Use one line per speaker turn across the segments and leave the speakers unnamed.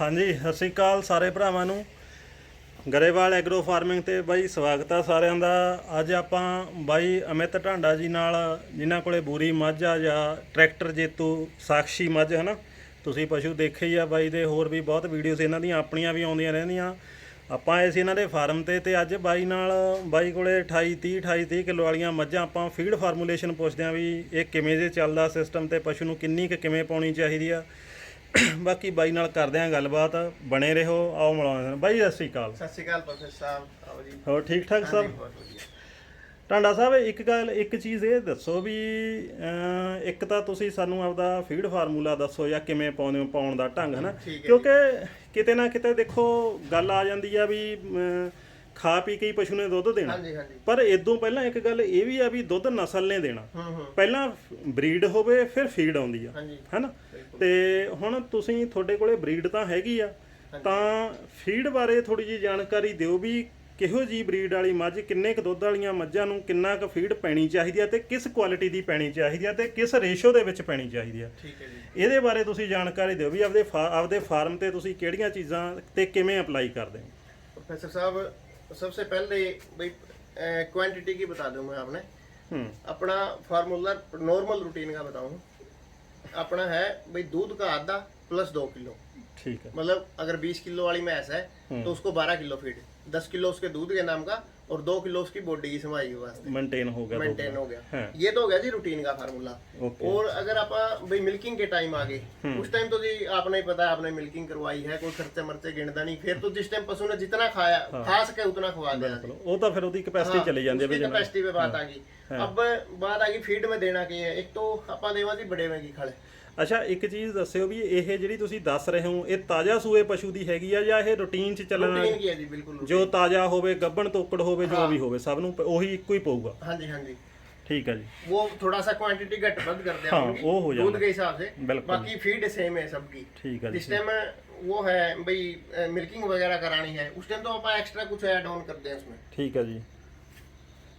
ਹਾਂਜੀ, ਸਤਿ ਸ਼੍ਰੀ ਅਕਾਲ ਸਾਰੇ ਭਰਾਵਾਂ ਨੂੰ। ਗਰੇਵਾਲ ਐਗਰੋ ਫਾਰਮਿੰਗ ਤੇ ਬਾਈ ਸਵਾਗਤ ਆ ਸਾਰਿਆਂ ਦਾ। ਅੱਜ ਆਪਾਂ ਬਾਈ ਅਮਿਤ ਢਾਂਡਾ ਜੀ ਨਾਲ, ਜਿਨ੍ਹਾਂ ਕੋਲੇ ਬੂਰੀ ਮੱਝ ਆ ਜਾਂ ਟਰੈਕਟਰ ਜੇਤੂ ਸਾਖਸ਼ੀ ਮੱਝ, ਹਨਾ? ਤੁਸੀਂ ਪਸ਼ੂ ਦੇਖੇ ਹੀ ਆ ਬਾਈ ਦੇ, ਹੋਰ ਵੀ ਬਹੁਤ ਵੀਡੀਓਜ਼ ਇਹਨਾਂ ਦੀਆਂ, ਆਪਣੀਆਂ ਵੀ ਆਉਂਦੀਆਂ ਰਹਿੰਦੀਆਂ। ਆਪਾਂ ਆਏ ਸੀ ਇਹਨਾਂ ਦੇ ਫਾਰਮ ਤੇ ਤੇ ਅੱਜ ਬਾਈ ਨਾਲ, ਬਾਈ ਕੋਲੇ 28 30 28 30 ਕਿਲੋ ਵਾਲੀਆਂ ਮੱਝਾਂ ਆਪਾਂ ਫੀਡ ਫਾਰਮੂਲੇਸ਼ਨ ਪੁੱਛਦੇ ਆਂ ਵੀ ਇਹ ਕਿਵੇਂ ਜੇ ਚੱਲਦਾ ਸਿਸਟਮ ਤੇ ਪਸ਼ੂ ਨੂੰ ਕਿੰਨੀ ਕੁ ਕਿਵੇਂ ਪਾਉਣੀ ਚਾਹੀਦੀ ਆ। ਬਾਕੀ ਬਾਈ ਨਾਲ ਕਰਦੇ ਆਂ ਗੱਲਬਾਤ ਬਣੇ ਰਹੋ ਆਓ ਮਿਲਾਉਂਦੇ ਬਾਈ ਸਤਿ ਸ਼੍ਰੀ ਅਕਾਲ।
ਸਤਿ ਸ਼੍ਰੀ ਅਕਾਲ ਪ੍ਰੋਫੈਸਰ ਸਾਹਿਬ ਆਓ ਜੀ।
ਹੋਰ ਠੀਕ ਠਾਕ ਸਭ? ਟਾਂਡਾ ਸਾਹਿਬ ਇੱਕ ਗੱਲ ਇੱਕ ਚੀਜ਼ ਇਹ ਦੱਸੋ ਵੀ ਇੱਕ ਤਾਂ ਤੁਸੀਂ ਸਾਨੂੰ ਆਪਦਾ ਫੀਡ ਫਾਰਮੂਲਾ ਦੱਸੋ ਜਾਂ ਕਿਵੇਂ ਪਾਉਂਦੇ ਹੋ ਪਾਉਣ ਦਾ ਢੰਗ
ਹੈ
ਕਿਉਂਕਿ ਕਿਤੇ ਨਾ ਕਿਤੇ ਦੇਖੋ ਗੱਲ ਆ ਜਾਂਦੀ ਆ ਵੀ ਖਾ ਪੀ ਕੇ ਹੀ ਪਸ਼ੂ ਨੇ ਦੁੱਧ ਦੇਣਾ। ਪਰ ਇਦੋਂ ਪਹਿਲਾਂ ਇੱਕ ਗੱਲ ਇਹ ਵੀ ਆ ਵੀ ਦੁੱਧ ਨਸਲ ਨੇ ਦੇਣਾ। ਪਹਿਲਾਂ ਬਰੀਡ ਹੋਵੇ ਫਿਰ ਫੀਡ ਆਉਂਦੀ ਆ। ਹੈਨਾ? ਤੇ ਹੁਣ ਤੁਸੀਂ ਤੁਹਾਡੇ ਕੋਲੇ ਬਰੀਡ ਤਾਂ ਹੈਗੀ ਆ ਤਾਂ ਫੀਡ ਬਾਰੇ ਥੋੜੀ ਜੀ ਜਾਣਕਾਰੀ ਦਿਓ ਵੀ ਕਿਹੋ ਜੀ ਬਰੀਡ ਵਾਲੀ ਮੱਝ ਕਿੰਨੇ ਕੁ ਦੁੱਧ ਵਾਲੀਆਂ ਮੱਝਾਂ ਨੂੰ ਕਿੰਨਾ ਕੁ ਫੀਡ ਪੈਣੀ ਚਾਹੀਦੀ ਹੈ ਤੇ ਕਿਸ ਕੁਆਲਿਟੀ ਦੀ ਪੈਣੀ ਚਾਹੀਦੀ ਹੈ ਤੇ ਕਿਸ ਰੇਸ਼ੋ ਦੇ ਵਿੱਚ ਪੈਣੀ ਚਾਹੀਦੀ ਹੈ
ਠੀਕ ਹੈ ਜੀ।
ਇਹਦੇ ਬਾਰੇ ਤੁਸੀਂ ਜਾਣਕਾਰੀ ਦਿਓ ਵੀ ਆਪਦੇ ਆਪਦੇ ਫਾਰਮ ਤੇ ਤੁਸੀਂ ਕਿਹੜੀਆਂ ਚੀਜ਼ਾਂ ਤੇ ਕਿਵੇਂ ਅਪਲਾਈ ਕਰਦੇ ਹੋ।
ਪ੍ਰੋਫੈਸਰ ਸਾਹਿਬ सबसे पहले भाई क्वांटिटी की बता दूं मैं आपने
ਹੂੰ
अपना फार्मूला नॉर्मल रूटीन का बताऊं अपना है भाई दूध का आधा प्लस दो किलो
ਠੀਕ ਹੈ
मतलब अगर 20 किलो वाली भैंस है तो उसको 12 किलो फीड 10 किलो उसके दूध के नाम का और 2 किलो उसकी बॉडी की समाई के वास्ते
ਮੇਨਟੇਨ ਹੋ ਗਿਆ ਦੁੱਧ
मेंटेन हो गया
हाँ।
ये तो हो गया जी रूटीन का फार्मूला
ओके
और अगर आप भाई मिल्किंग के टाइम आ गए उस टाइम तो जी आपने ही पता है आपने मिल्किंग करवाई है कोई खर्चे मर्चे गिनता नहीं फिर तो जिस टाइम पशु ने जितना खाया खा सके उतना खवा देना जी।
ਉਹ ਤਾਂ ਫਿਰ ਉਹਦੀ ਕਪੈਸਿਟੀ ਚਲੀ ਜਾਂਦੀ ਹੈ ਵੀ
उसकी
ਜਿਵੇਂ
कैपेसिटी पे बात आ गई अब बात आ गई फीड में देना की है एक तो आपा देवा जी बड़े में की खड़े
ਅੱਛਾ ਇੱਕ ਚੀਜ਼ ਦੱਸਿਓ ਵੀ ਇਹ ਜਿਹੜੀ ਤੁਸੀਂ ਦੱਸ ਰਹੇ ਹੋ ਇਹ ਤਾਜ਼ਾ ਸੂਏ ਪਸ਼ੂ ਦੀ ਹੈਗੀ ਆ ਜਾਂ ਇਹ ਰੂਟੀਨ 'ਚ ਚੱਲਣ ਵਾਲੀ
रूटीन की है जी बिल्कुल
ਜੋ ਤਾਜ਼ਾ ਹੋਵੇ ਗੱਬਣ ਤੋਕੜ ਹੋਵੇ ਜੋ ਵੀ ਹੋਵੇ ਸਭ ਨੂੰ ਪ- ਉਹੀ ਇੱਕੋ ਹੀ ਪਊਗਾ
हाँ जी हाँ जी
ਠੀਕ ਹੈ ਜੀ
वो थोड़ा सा क्वांटिटी घट बंद कर दिया
हाँ,
हमने,
वो हो
दूध
जाना।
के हिसाब से
बिल्कुल।
बाकी फीड सेम है सबकी
ਠੀਕ ਹੈ ਜੀ
जिस टाइम वो है भाई मिल्किंग वगैरह करानी है उस टाइम तो आप एक्स्ट्रा कुछ ऐड ऑन करते हैं उसमें
ਠੀਕ ਹੈ ਜੀ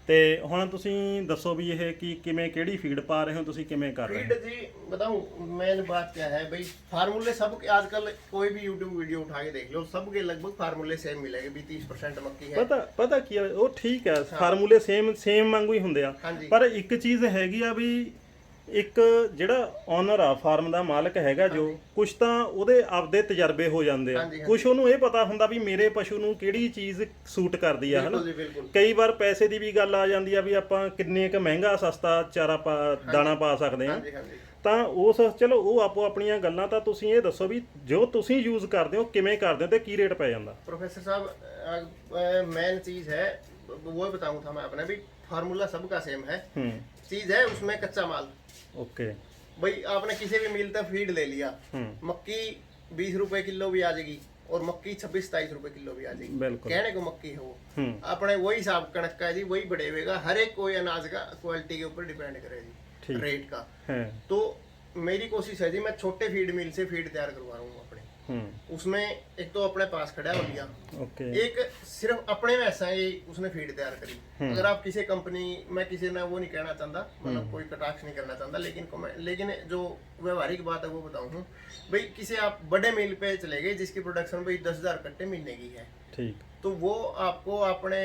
ਤੇ ਹੁਣ ਤੁਸੀਂ ਦੱਸੋ ਵੀ ਇਹ ਕੀ ਕਿਵੇਂ ਕਿਹੜੀ ਫੀਡ ਪਾ ਰਹੇ ਹੋ ਤੁਸੀਂ ਕਿਵੇਂ ਕਰ ਰਹੇ
फीड जी बताऊं मेन बात क्या है भाई फार्मूले सब के आजकल कोई भी यूट्यूब वीडियो उठा के देख लो सबके लगभग फार्मूले सेम मिलेंगे भी तीस परसेंट मक्की
ਹੋ
है
ਪਤਾ ਪਤਾ ਕੀ ਆ ਉਹ ਠੀਕ ਹੈ ਫਾਰਮੂਲੇ ਸੇਮ ਸੇਮ ਵਾਂਗੂ ਹੀ ਹੁੰਦੇ ਆ
ਹਾਂਜੀ
ਪਰ ਇੱਕ ਚੀਜ਼ ਹੈਗੀ ਆ ਵੀ ਇੱਕ ਜਿਹੜਾ ਓਨਰ ਆ ਫਾਰਮ ਦਾ ਮਾਲਕ ਹੈਗਾ ਜੋ ਕੁਝ ਤਾਂ ਉਹਦੇ ਆਪਦੇ ਤਜਰਬੇ ਹੋ ਜਾਂਦੇ ਆ
ਹਾਂਜੀ,
ਕੁਝ ਉਹਨੂੰ ਇਹ ਪਤਾ ਹੁੰਦਾ ਵੀ ਮੇਰੇ ਪਸ਼ੂ ਨੂੰ ਕਿਹੜੀ ਚੀਜ਼ ਸੂਟ ਕਰਦੀ ਆ ਹਨਾ
बिल्कुल जी बिल्कुल
ਕਈ ਵਾਰ ਪੈਸੇ ਦੀ ਵੀ ਗੱਲ ਆ ਜਾਂਦੀ ਆ ਵੀ ਆਪਾਂ ਕਿੰਨੇ ਕ ਮਹਿੰਗਾ ਸਸਤਾ ਚਾਰਾ ਪਾ ਦਾਣਾ ਪਾ ਸਕਦੇ ਆ
हाँ जी हाँ जी
ਤਾਂ ਉਸ ਚਲੋ ਉਹ ਆਪੋ ਆਪਣੀਆਂ ਗੱਲਾਂ ਤਾਂ ਤੁਸੀਂ ਇਹ ਦੱਸੋ ਵੀ ਜੋ ਤੁਸੀਂ ਯੂਜ਼ ਕਰਦੇ ਹੋ ਕਿਵੇਂ ਕਰਦੇ ਹੋ ਤੇ ਕੀ ਰੇਟ ਪੈ ਜਾਂਦਾ
प्रोफेसर साहब मेन चीज है वो बताऊं था मैं अपने भी फार्मूला सबका सेम है
ਹੂੰ
चीज है उसमें कच्चा माल
ओके
भाई आपने किसी भी मिल तक फ़ीड ले लिया
हम्म।
मक्की बीस रुपए किलो भी आ जाएगी और मक्की छब्बीस सताइस रुपए किलो भी आ जाएगी। कहने को मक्की है वो।
हम्म।
अपने वही हिसाब कणक का जी वही बढ़ेगा। हर एक कोई अनाज का क्वालिटी के ऊपर डिपेंड करे जी रेट का।
हाँ।
तो मेरी कोशिश है जी मैं छोटे फ़ीड मिल से फ़ीड तैयार करवा रूँगा
हम्म।
उसमें एक तो अपने पास खड़ा है गया
okay.
एक सिर्फ़ अपने वैसा ही उसने फ़ीड तैयार करी। हम्म। अगर आप किसी कंपनी मैं किसी ने वो नहीं कहना चाहता मतलब हम्म। कोई कटाक्ष नहीं करना चाहता लेकिन लेकिन जो व्यवहारिक बात है वो बताऊ हूँ भाई किसी आप बड़े मिल पे चले गए जिसकी प्रोडक्शन भाई दस हज़ार कट्टे महीने की है।
ठीक।
तो वो आपको अपने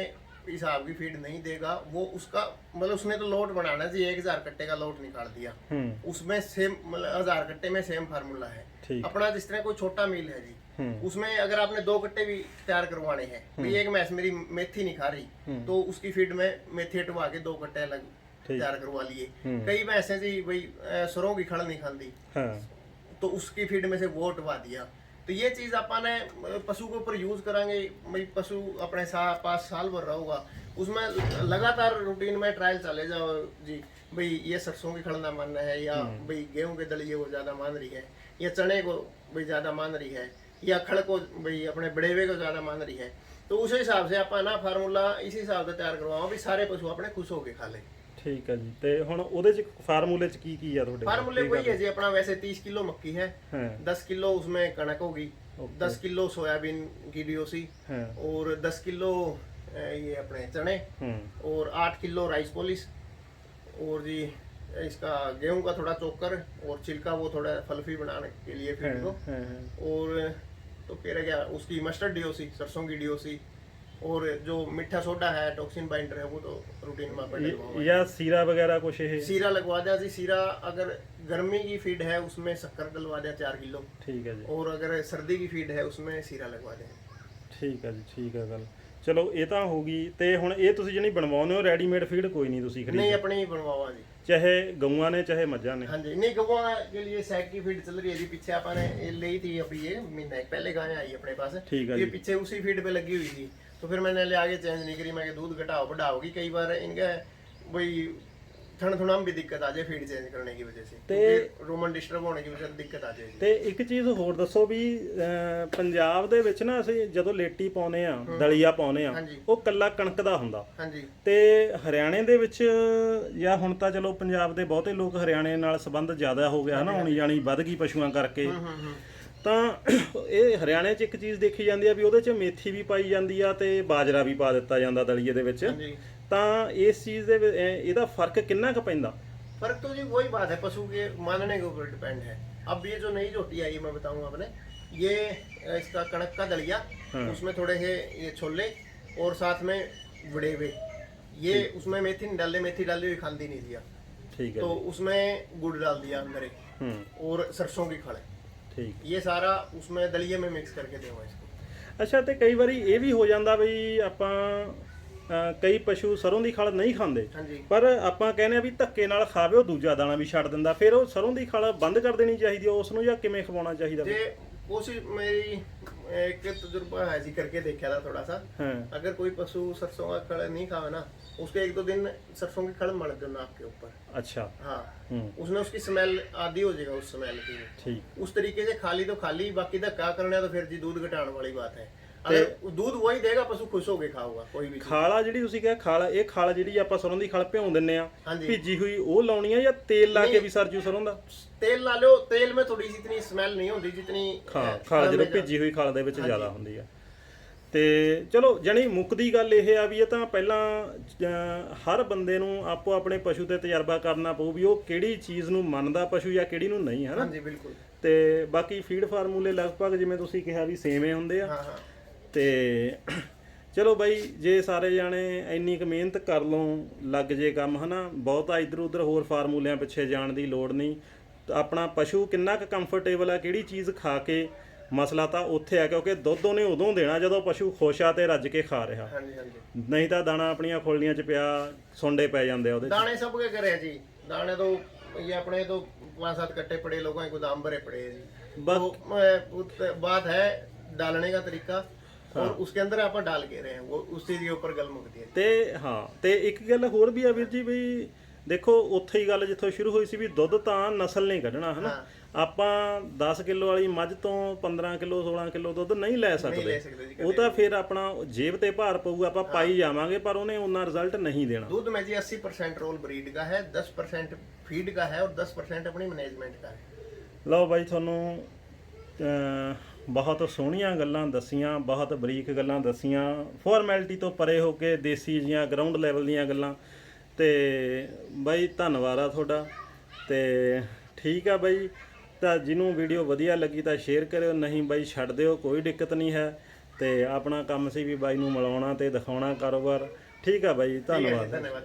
हिसाब की फीड नहीं देगा वो उसका मतलब उसने तो लोट बनाना जी एक हजार कट्टे का लोट निकाल दिया
ਹੂੰ
उसमें सेम मतलब हजार कट्टे में सेम फार्मूला है
ठीक
अपना जिस तरह कोई छोटा मिल है जी
हम्म।
उसमें अगर आपने दो कट्टे भी तैयार करवाने हैं भी एक मैस मेरी मेथी नहीं खा रही तो उसकी फीड में मेथी हटवा के दो कट्टे अलग
ठीक।
तैयार करवा लिए
हम्म।
कई भैंसें जी भाई अ, सरों की खड़ नहीं खाती
ਹਾਂ
तो उसकी फीड में से वो हटवा दिया तो ये चीज अपन ने अ, पशु के ऊपर यूज करेंगे भाई पशु अपने सा, पास साल भर रहूगा उसमें लगातार रूटीन में ट्रायल चले जाओ जी भाई ये सरसों की खड़ना मान है या भाई गेहूं के दलिए को ज्यादा मान रही है या चने को भाई ज्यादा मान रही है या खड़ को भाई अपने बड़ेवे को ज्यादा मान रही है तो उस हिसाब से अपन ना फार्मूला इस हिसाब से तैयार करवाओ भी सारे पशु अपने खुश होके खा ले
ਠੀਕ ਹੈ ਜੀ ਤੇ ਹੁਣ ਉਹਦੇ ਚ ਫਾਰਮੂਲੇ ਚ ਕੀ ਕੀ ਆ ਤੁਹਾਡੇ ਕੋਲ?
फार्मूले वही है जी अपना वैसे तीस किलो मक्की है
ਹਾਂ
दस किलो उसमें कणक होगी
ओके।
दस किलो सोयाबीन की डीओसी
ਹਾਂ
और दस किलो अ, ये अपने चने
ਹੂੰ
और आठ किलो राइस पॉलिश और जी इसका गेहूं का थोड़ा चोकर और छिलका वो थोड़ा फलफी बनाने के लिए
ਹਾਂ
फीड को
ਹਾਂ, ਹਾਂ
और तो फिर क्या उसकी मस्टर्ड डीओसी सरसों की डीओसी और जो मीठा सोडा है टॉक्सिन बाइंडर है वो तो रूटीन में अपन डलवाओ
ਜਾਂ ਸੀਰਾ ਵਗੈਰਾ ਕੁਛ ਇਹ
सीरा लगवा दिया जी सीरा अगर गर्मी की फीड है उसमें शक्कर डलवा दिया चार किलो
ਠੀਕ ਹੈ ਜੀ
और अगर सर्दी की फीड है उसमें सीरा लगवा दें
ਠੀਕ ਹੈ ਜੀ ਠੀਕ ਹੈ ਗੱਲ ਚਲੋ ਇਹ ਤਾਂ ਹੋ ਗਈ ਤੇ ਹੁਣ ਇਹ ਤੁਸੀਂ ਜਿਹੜੀ ਬਣਵਾਉਂਦੇ ਹੋ ਰੈਡੀਮੇਡ ਫੀਡ ਕੋਈ ਨਹੀਂ ਤੁਸੀਂ
नहीं
ਖਰੀਦ
अपने ही बनवाओ जी
ਚਾਹੇ ਗਊਆਂ ਨੇ ਚਾਹੇ ਮੱਝਾਂ ਨੇ
हाँ जी नहीं गवा के लिए सैक की फीड चल रही है जी पीछे अपन ने ये ली थी अभी ये महीना एक पहले गाय आई अपने पास
ठीक है
ये
जी।
पीछे उसी फीड पे लगी हुई थी तो फिर मैंने ले आगे चेंज नहीं करी मैं कि दूध घटाओ बढ़ाओगी कई बार इनका वही ठंड थुड़ा में भी दिक्कत आ जाए फीड चेंज करने की वजह से क्योंकि रोमन डिस्टर्ब होने की वजह से दिक्कत आ जाएगी
ਤੇ ਇੱਕ ਚੀਜ਼ ਹੋਰ ਦੱਸੋ ਵੀ ਅਹ, ਪੰਜਾਬ ਦੇ ਵਿੱਚ ਨਾ ਅਸੀਂ ਜਦੋਂ ਲੇਟੀ ਪਾਉਨੇ ਆ ਦਲੀਆ ਪਾਉਨੇ ਆ
ਹਾਂਜੀ।
ਉਹ ਕੱਲਾ ਕਣਕ ਦਾ ਹੁੰਦਾ
हाँ जी
ਤੇ ਹਰਿਆਣੇ ਦੇ ਵਿੱਚ ਜਾਂ ਹੁਣ ਤਾਂ ਚਲੋ ਪੰਜਾਬ ਦੇ ਬਹੁਤੇ ਲੋਕ ਹਰਿਆਣੇ ਨਾਲ ਸੰਬੰਧ ਜ਼ਿਆਦਾ ਹੋ ਗਿਆ ਨਾ ਹੁਣੀ ਜਾਣੀ ਵੱਧ ਗਈ ਪਸ਼ੂਆਂ ਕਰਕੇ
हम्म, हम्म, हम्म।
ਤਾਂ ਇਹ ਹਰਿਆਣੇ 'ਚ ਇੱਕ ਚੀਜ਼ ਦੇਖੀ ਜਾਂਦੀ ਆ ਵੀ ਉਹਦੇ 'ਚ ਮੇਥੀ ਵੀ ਪਾਈ ਜਾਂਦੀ ਆ ਤੇ ਬਾਜਰਾ ਵੀ ਪਾ ਦਿੱਤਾ ਜਾਂਦਾ ਦਲੀਏ ਦੇ ਵਿੱਚ
हाँ जी
ਤਾਂ ਇਸ ਚੀਜ਼ ਦੇ ਵਿੱਚ, ਇਹ- ਇਹਦਾ ਫਰਕ ਕਿੰਨਾ ਕੁ ਪੈਂਦਾ
फर्क तो जी वही बात है पशु के मानने के ऊपर डिपेंड है अब ये जो नई रोटी आई है मैं बताऊंगा आपने ये अ, इसका कणक का दलिया
हाँ।
उसमें थोड़े से ये छोले और साथ में बड़े हुए ये उसमें मेथी नहीं डाल दी मेथी डाली हुई खांदी नहीं दिया
ਠੀਕ ਹੈ
तो उसमें गुड़ डाल दिया अंदर एक
ਹੂੰ
और सरसों की खड़े
ਠੀਕ
ये सारा उसमें दलिये में मिक्स करके देवा इसको
ਅੱਛਾ ਤੇ ਕਈ ਵਾਰੀ ਇਹ ਵੀ ਹੋ ਜਾਂਦਾ ਵੀ ਆਪਾਂ ਅਹ, ਕਈ ਪਸ਼ੂ ਸਰੋਂ ਦੀ ਖਲ ਨਹੀਂ ਖਾਂਦੇ
हाँ जी
ਪਰ ਆਪਾਂ ਕਹਿੰਦੇ ਆ ਵੀ ਧੱਕੇ ਨਾਲ ਖਾਵੇ ਉਹ ਦੂਜਾ ਦਾਣਾ ਵੀ ਛੱਡ ਦਿੰਦਾ ਫਿਰ ਉਹ ਸਰੋਂ ਦੀ ਖਲ ਬੰਦ ਕਰ ਦੇਣੀ ਚਾਹੀਦੀ ਹੈ ਉਸ ਨੂੰ ਜਾਂ ਕਿਵੇਂ ਖਵਾਉਣਾ ਚਾਹੀਦਾ
ये कोशिश मेरी एक तजुर्बा है जी करके देखा था थोड़ा सा
ਹਾਂ
अगर कोई पशु सरसों का खड़ नहीं खावे ना उसके एक दो दिन सरसों की खड़ मल दो नाक के ऊपर
ਅੱਛਾ
हाँ
ਹੂੰ
उसमें उसकी स्मेल आदि हो जाएगा उस स्मेल की
ਠੀਕ
उस तरीके से खाली तो खाली बाकी धक्का करना तो फिर जी दूध घटाने वाली बात है अगर दूध वही देगा पशु खुश होके खाऊगा कोई भी चीज।
ਖਾਲਾ ਜਿਹੜੀ ਤੁਸੀਂ ਕਿਹਾ ਖਾਲਾ ਇਹ ਖਾਲਾ ਜਿਹੜੀ ਆਪਾਂ ਸਰੋਂ ਦੀ ਖਲ ਭਿਉਂ ਦਿੰਨੇ ਆ
ਹਾਂਜੀ
ਭਿੱਜੀ ਹੋਈ ਉਹ ਲਾਉਣੀ ਆ ਜਾਂ ਤੇਲ ਲਾ ਕੇ ਵੀ ਸਰਜੂ ਸਰੋਂ ਦਾ
तेल ला लो तेल में थोड़ी सी इतनी स्मेल नहीं होती जितनी
ਖਾ
अ,
ਖਾਲ
खड़
ਜਦੋਂ
में
ਭਿੱਜੀ ਹੋਈ ਖਾਲ ਦੇ ਵਿੱਚ ਜ਼ਿਆਦਾ ਹੁੰਦੀ ਆ ਤੇ ਚਲੋ ਜਣੀ ਮੁੱਕਦੀ ਗੱਲ ਇਹ ਆ ਵੀ ਇਹ ਤਾਂ ਪਹਿਲਾਂ ਹਰ ਬੰਦੇ ਨੂੰ ਆਪੋ ਆਪਣੇ ਪਸ਼ੂ ਤੇ ਤਜਰਬਾ ਕਰਨਾ ਪਊ ਵੀ ਉਹ ਕਿਹੜੀ ਚੀਜ਼ ਨੂੰ ਮੰਨਦਾ ਪਸ਼ੂ ਜਾਂ ਕਿਹੜੀ ਨੂੰ ਨਹੀਂ ਹੈ ਨਾ
ਹਾਂਜੀ ਬਿਲਕੁਲ।
ਤੇ ਬਾਕੀ ਫੀਡ ਫਾਰਮੂਲੇ ਲਗਭਗ ਜਿਵੇਂ ਤੁਸੀਂ ਕਿਹਾ ਵੀ ਸੇਮੇ ਹੁੰਦੇ ਆ।
ਹਾਂ ਹਾਂ।
ਤੇ ਚਲੋ ਬਾਈ ਜੇ ਸਾਰੇ ਜਾਣੇ ਇੰਨੀ ਕੁ ਮਿਹਨਤ ਕਰ ਲਓ ਲੱਗ ਜੇ ਕੰਮ ਹਨਾ? ਬਹੁਤਾ ਇਧਰ ਉਧਰ ਹੋਰ ਫਾਰਮੂਲਿਆਂ ਪਿੱਛੇ ਜਾਣ ਦੀ ਲੋੜ ਨਹੀਂ। ਆਪਣਾ ਪਸ਼ੂ ਕਿੰਨਾ ਕੁ ਕੰਫਰਟੇਬਲ ਆ ਕਿਹੜੀ ਚੀਜ਼ ਖਾ ਕੇ ਮਸਲਾ ਤਾਂ ਉੱਥੇ ਆ ਕਿਉਂਕਿ ਦੁੱਧ ਉਹਨੇ ਉਦੋਂ ਦੇਣਾ ਜਦੋਂ ਪਸ਼ੂ ਖੁਸ਼ ਆ ਤੇ ਰੱਜ ਕੇ ਖਾ ਰਿਹਾ
हाँ जी हाँ जी
ਨਹੀਂ ਤਾਂ ਦਾਣਾ ਆਪਣੀਆਂ ਖੋਲੀਆਂ 'ਚ ਪਿਆ ਸੁੰਡੇ ਪੈ ਜਾਂਦੇ ਆ ਉਹਦੇ 'ਚ।
दाने सबके करे हैं जी दाने तो ये अपने तो पांच सात कट्टे पड़े लोगों के गोदाम भरे पड़े हैं जी
बस-
तो अ, उत- बात है डालने का तरीका और उसके अंदर आप डाल के रहे हैं वो उस चीज के ऊपर गल मुकती है
ਤੇ ਹਾਂ ਤੇ ਇੱਕ ਗੱਲ ਹੋਰ ਵੀ ਆ ਵੀਰ ਜੀ ਵੀ ਦੇਖੋ ਉੱਥੇ ਹੀ ਗੱਲ ਜਿੱਥੋਂ ਸ਼ੁਰੂ ਹੋਈ ਸੀ ਵੀ ਦੁੱਧ ਤਾਂ ਨਸਲ ਨਹੀਂ ਕੱਢਣਾ ਹਨਾ ਆਪਾਂ 10 ਕਿਲੋ ਵਾਲੀ ਮੱਝ ਤੋਂ 15 ਕਿਲੋ 16 ਕਿਲੋ ਦੁੱਧ ਨਹੀਂ ਲੈ
नहीं
ਸਕਦੇ
ले सकते जी
ਉਹ ਤਾਂ ਫਿਰ ਆਪਣਾ ਜੇਬ ਤੇ ਭਾਰ ਪਊਗਾ ਆਪਾਂ ਪਾਈ ਜਾਵਾਂਗੇ ਪਰ ਉਹਨੇ ਉਹਨਾਂ ਰਿਜ਼ਲਟ ਨਹੀਂ ਦੇਣਾ
दूध में जी अस्सी परसेंट रोल ब्रीड का है दस परसेंट फीड का है और दस परसेंट अपनी मैनेजमेंट का है
ਲਓ ਬਾਈ ਤੁਹਾਨੂੰ ਅਹ, ਬਹੁਤ ਸੋਹਣੀਆਂ ਗੱਲਾਂ ਦੱਸੀਆਂ ਬਹੁਤ ਬਰੀਕ ਗੱਲਾਂ ਦੱਸੀਆਂ ਫਾਰਮੈਲਿਟੀ ਤੋਂ ਪਰੇ ਹੋ ਕੇ ਦੇਸੀ ਜੀਆਂ ਗਰਾਊਂਡ ਲੈਵਲ ਦੀਆਂ ਗੱਲਾਂ ਤੇ ਬਾਈ, ਧੰਨਵਾਦ ਆ ਤੁਹਾਡਾ। ਤੇ ਠੀਕ ਆ ਬਾਈ, ਤਾਂ ਜਿਹਨੂੰ ਵੀਡੀਓ ਵਧੀਆ ਲੱਗੀ ਤਾਂ ਸ਼ੇਅਰ ਕਰਿਓ, ਨਹੀਂ ਬਾਈ ਛੱਡ ਦਿਓ, ਕੋਈ ਦਿੱਕਤ ਨਹੀਂ ਹੈ। ਤੇ ਆਪਣਾ ਕੰਮ ਸੀ ਵੀ ਬਾਈ ਨੂੰ ਮਿਲਾਉਣਾ ਤੇ ਦਿਖਾਉਣਾ ਕਾਰੋਬਾਰ। ਠੀਕ ਆ ਬਾਈ, ਧੰਨਵਾਦ।
ਧੰਨਵਾਦ।